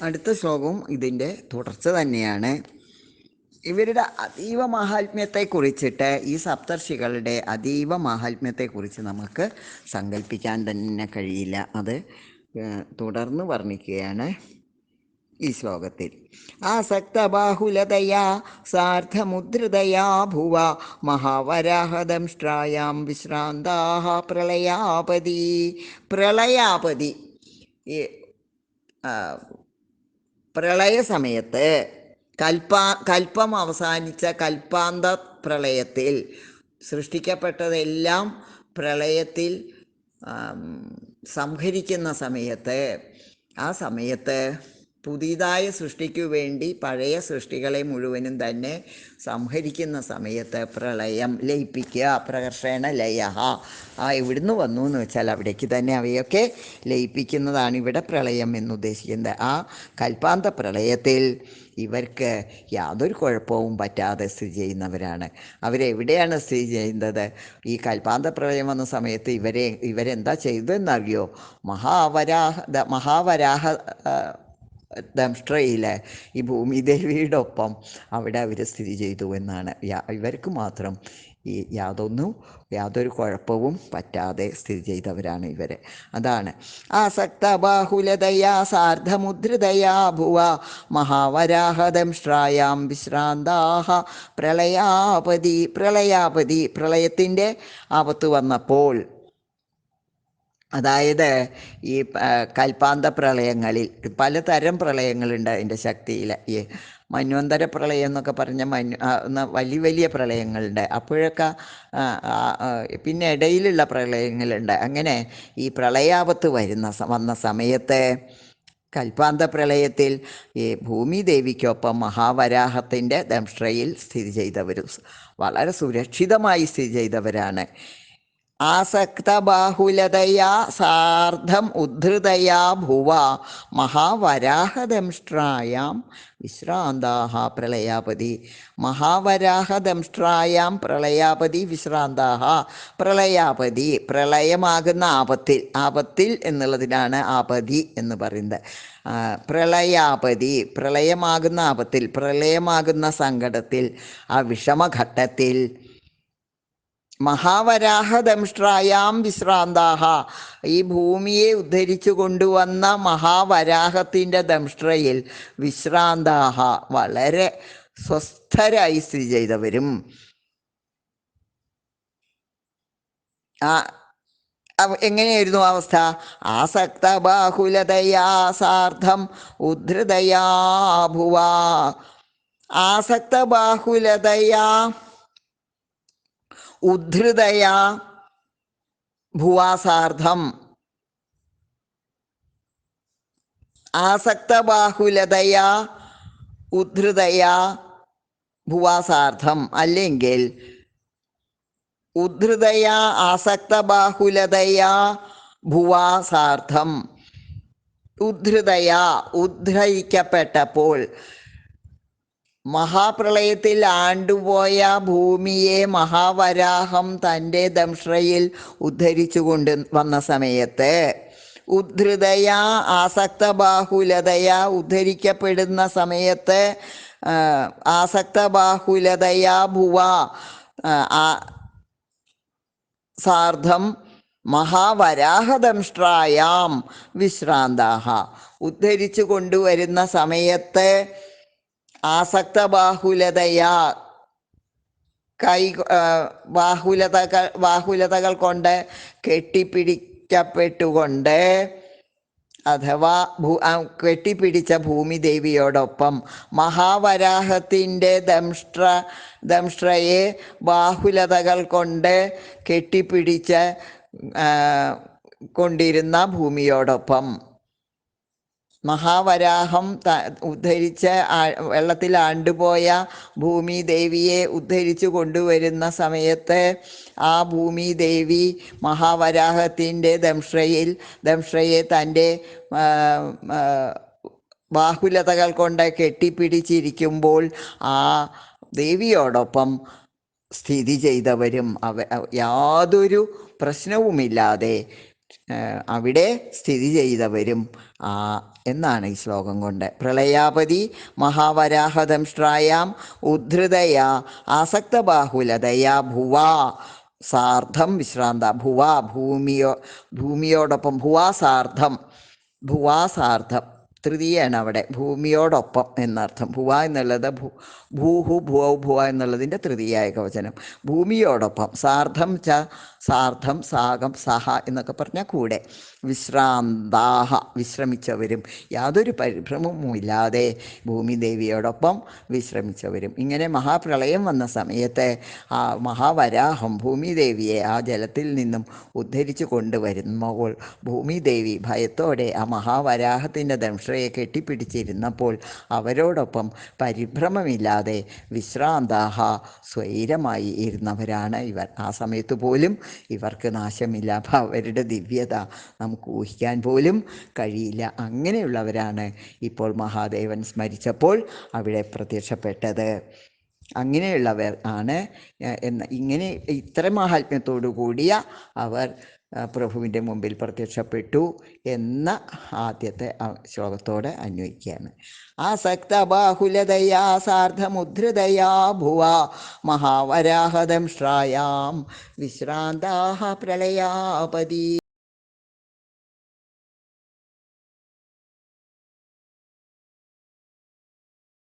അടുത്ത ശ്ലോകവും ഇതിന്റെ തുടർച്ച തന്നെയാണ്. ഇവരുടെ അതീവ മാഹാത്മ്യത്തെ കുറിച്ചിട്ട് ഈ സപ്തർഷികളുടെ അതീവ മാഹാത്മ്യത്തെ കുറിച്ച് നമുക്ക് സങ്കല്പിക്കാൻ തന്നെ കഴിയില്ല. അത് തുടർന്ന് വർണിക്കുകയാണ് ഈ ശ്ലോകത്തിൽ. ആസക്തബാഹുലതയാ സാർദ്ധമുദ്രതയാ ഭുവ മഹാവരാഹദംഷ്ട്രായാം വിശ്രാന്താഹ പ്രളയാപതി. പ്രളയാപതി പ്രളയ സമയത്ത് കൽപ്പാ കൽപ്പം അവസാനിച്ച കൽപ്പാന്ത പ്രളയത്തിൽ സൃഷ്ടിക്കപ്പെട്ടതെല്ലാം പ്രളയത്തിൽ സംഹരിക്കുന്ന സമയത്ത് ആ സമയത്ത് പുതിയതായ സൃഷ്ടിക്കു വേണ്ടി പഴയ സൃഷ്ടികളെ മുഴുവനും തന്നെ സംഹരിക്കുന്ന സമയത്ത് പ്രളയം ലയിപ്പിക്കുക പ്രകർഷണ ലയ ആ എവിടുന്ന് വന്നു എന്ന് വെച്ചാൽ അവിടേക്ക് തന്നെ അവയൊക്കെ ലയിപ്പിക്കുന്നതാണ് ഇവിടെ പ്രളയം എന്നുദ്ദേശിക്കുന്നത്. ആ കൽപ്പാന്ത പ്രളയത്തിൽ ഇവർക്ക് യാതൊരു കുഴപ്പവും പറ്റാതെ സ്ഥിതി ചെയ്യുന്നവരാണ്. അവരെവിടെയാണ് സ്ഥിതി ചെയ്യുന്നത്? ഈ കൽപ്പാന്ത പ്രളയം വന്ന സമയത്ത് ഇവരെ ഇവരെന്താ ചെയ്തതെന്നറിയോ? മഹാവരാഹ മഹാവരാഹ ആ, ഈ ഭൂമിദേവിയുടെ ഒപ്പം അവിടെ അവർ സ്ഥിതി ചെയ്തു എന്നാണ്. ഇവർക്ക് മാത്രം ഈ യാതൊന്നും യാതൊരു കുഴപ്പവും പറ്റാതെ സ്ഥിതി ചെയ്തവരാണ് ഇവർ അതാണ്. ആസക്ത ബാഹുലതയാ സാർദ്ധമുദ്രിതയാ ഭുവ മഹാവരാഹദംഷ്ട്രായാം വിശ്രാന്താഹ പ്രളയാപതി പ്രളയാപതി പ്രളയത്തിന്റെ ആപത്ത് വന്നപ്പോൾ അതായത് ഈ കൽപ്പാന്ത പ്രളയങ്ങളിൽ പലതരം പ്രളയങ്ങളുണ്ട് അതിന്റെ ശക്തിയിൽ ഈ മന്വന്തര പ്രളയം എന്നൊക്കെ പറഞ്ഞ മന് വലിയ വലിയ പ്രളയങ്ങളുണ്ട്. അപ്പോഴൊക്കെ പിന്നെ ഇടയിലുള്ള പ്രളയങ്ങളുണ്ട്. അങ്ങനെ ഈ പ്രളയാപത്ത് വരുന്ന വന്ന സമയത്ത് കൽപ്പാന്ത പ്രളയത്തിൽ ഈ ഭൂമിദേവിക്കൊപ്പം മഹാവരാഹത്തിന്റെ ദംഷ്ട്രയിൽ സ്ഥിതി ചെയ്തവരും. വളരെ സുരക്ഷിതമായി സ്ഥിതി ചെയ്തവരാണ്. ആസക്തബാഹുലതയാ സാർദ്ധം ഉദ്ധൃതയാ ഭുവ മഹാവരാഹദംഷ്ട്രായാം. വിശ്രാന്താഹ പ്രളയാപതി. മഹാവരാഹദംഷ്ട്രായാം പ്രളയാപതി വിശ്രാന്താഹ പ്രളയാപതി. പ്രളയമാകുന്ന ആപത്തിൽ ആപത്തിൽ എന്നുള്ളതിനാണ് ആപതി എന്ന് പറയുന്നത്. പ്രളയാപതി പ്രളയമാകുന്ന ആപത്തിൽ പ്രളയമാകുന്ന സങ്കടത്തിൽ ആ വിഷമഘട്ടത്തിൽ മഹാവരാഹദംഷ്ട്രായാം വിശ്രാന്താഹ. ഈ ഭൂമിയെ ഉദ്ധരിച്ചു കൊണ്ടുവന്ന മഹാവരാഹത്തിന്റെ ദംഷ്ട്രയിൽ വിശ്രാന്താഹ വളരെ സ്വസ്ഥരായി സ്ഥിതി ചെയ്തവരും. ആ എങ്ങനെയായിരുന്നു അവസ്ഥ? ആസക്ത ബാഹുലതയാ സാർദ്ധം ഉദ്ധൃതയാ ഭുവാ. ആസക്ത ബാഹുലതയാ ഉദ്ധൃതയാ ഭുവാസാർദ്ധം. ആസക്തബാഹുലതയാ ഉദ്ധൃതയാ ഭുവാസാർദ്ധം. അല്ലെങ്കിൽ ഉദ്ധൃതയാ ആസക്തബാഹുലതയാ ഭുവാസാർദ്ധം. ഉദ്ധൃതയാ ഉദ്ധരിക്കപ്പെട്ടപ്പോൾ മഹാപ്രളയത്തിൽ ആണ്ടുപോയ ഭൂമിയെ മഹാവരാഹം തന്റെ ദംശ്രയിൽ ഉദ്ധരിച്ചു കൊണ്ട് വന്ന സമയത്ത് ഉദ്ധൃതയാ ആസക്തബാഹുലതയാ ഉദ്ധരിക്കപ്പെടുന്ന സമയത്ത് ആസക്തബാഹുലതയാ ഭുവ സാർദ്ധം മഹാവരാഹദംഷ്ട്രായാം വിശ്രാന്താഹ. ഉദ്ധരിച്ചു കൊണ്ടുവരുന്ന സമയത്ത് ആസക്തബാഹുലതയാ കൈ ബാഹുലതകൾ ബാഹുലതകൾ കൊണ്ട് കെട്ടിപ്പിടിക്കപ്പെട്ടുകൊണ്ട് അഥവാ ഭൂ കെട്ടിപ്പിടിച്ച ഭൂമി ദേവിയോടൊപ്പം മഹാവരാഹത്തിന്റെ ദംഷ്ട്ര ദംഷ്ട്രയെ ബാഹുലതകൾ കൊണ്ട് കെട്ടിപ്പിടിച്ച് കൊണ്ടിരുന്ന ഭൂമിയോടൊപ്പം. മഹാവരാഹം ഉദ്ധരിച്ച് വെള്ളത്തിൽ ആണ്ടുപോയ ഭൂമി ദേവിയെ ഉദ്ധരിച്ചു കൊണ്ടുവരുന്ന സമയത്ത് ആ ഭൂമി ദേവി മഹാവരാഹത്തിന്റെ ദംശ്രയിൽ ദംശ്രയെ തന്റെ ബാഹുലതകൾ കൊണ്ട് കെട്ടിപ്പിടിച്ചിരിക്കുമ്പോൾ ആ ദേവിയോടൊപ്പം സ്ഥിതി ചെയ്തവരും. അവ യാതൊരു പ്രശ്നവുമില്ലാതെ അവിടെ സ്ഥിതി ചെയ്തവരും എന്നാണ് ഈ ശ്ലോകം കൊണ്ട്. പ്രളയാപതി മഹാവരാഹദംഷ്ട്രായാം ഉദ്ധൃതയാ ആസക്തബാഹുലതയാ ഭുവാ സാർദ്ധം വിശ്രാന്ത ഭുവാ ഭൂമിയോ ഭൂമിയോടൊപ്പം ഭുവാ സാർദ്ധം ഭുവാ സാർദ്ധം. തൃതീയാണ് അവിടെ ഭൂമിയോടൊപ്പം എന്നർത്ഥം. ഭുവ എന്നുള്ളത് ഭൂ ഭൂഹു ഭുവ ഭുവ എന്നുള്ളതിന്റെ തൃതീയായ കവചനം ഭൂമിയോടൊപ്പം സാർദ്ധം ച സാർദ്ധം സാഗം സഹ എന്നൊക്കെ പറഞ്ഞാൽ കൂടെ. വിശ്രാന്താഹ വിശ്രമിച്ചവരും. യാതൊരു പരിഭ്രമവുമില്ലാതെ ഭൂമിദേവിയോടൊപ്പം വിശ്രമിച്ചവരും. ഇങ്ങനെ മഹാപ്രളയം വന്ന സമയത്തെ ആ മഹാവരാഹം ഭൂമിദേവിയെ ആ ജലത്തിൽ നിന്നും ഉദ്ധരിച്ചു കൊണ്ടുവരുമ്പോൾ ഭൂമിദേവി ഭയത്തോടെ ആ മഹാവരാഹത്തിന്റെ ദംഷ്ട്രയെ കെട്ടിപ്പിടിച്ചിരുന്നപ്പോൾ അവരോടൊപ്പം പരിഭ്രമമില്ലാതെ വിശ്രാന്താഹ സ്വൈരമായി ഇരുന്നവരാണ് ഇവർ. ആ സമയത്ത് പോലും ഇവർക്ക് നാശമില്ല. അപ്പം അവരുടെ ദിവ്യത നമുക്ക് ഊഹിക്കാൻ പോലും കഴിയില്ല. അങ്ങനെയുള്ളവരാണ് ഇപ്പോൾ മഹാദേവൻ സ്മരിച്ചപ്പോൾ അവിടെ പ്രത്യക്ഷപ്പെട്ടത്. അങ്ങനെയുള്ളവർ ആണ് എന്ന ഇങ്ങനെ ഇത്ര മഹാത്മ്യത്തോടു കൂടിയ അവർ പ്രഭുവിന്റെ മുമ്പിൽ പ്രത്യക്ഷപ്പെട്ടു എന്ന ആദ്യത്തെ ശ്ലോകത്തോടെ അന്വയിക്കുകയാണ്. ആസക്ത ബാഹുലതയാ സാർദ്ധമുദ്രതയാ ഭുവ മഹാവരാഹദംഷ്ട്രായാം വിശ്രാന്താഹ പ്രളയാപതി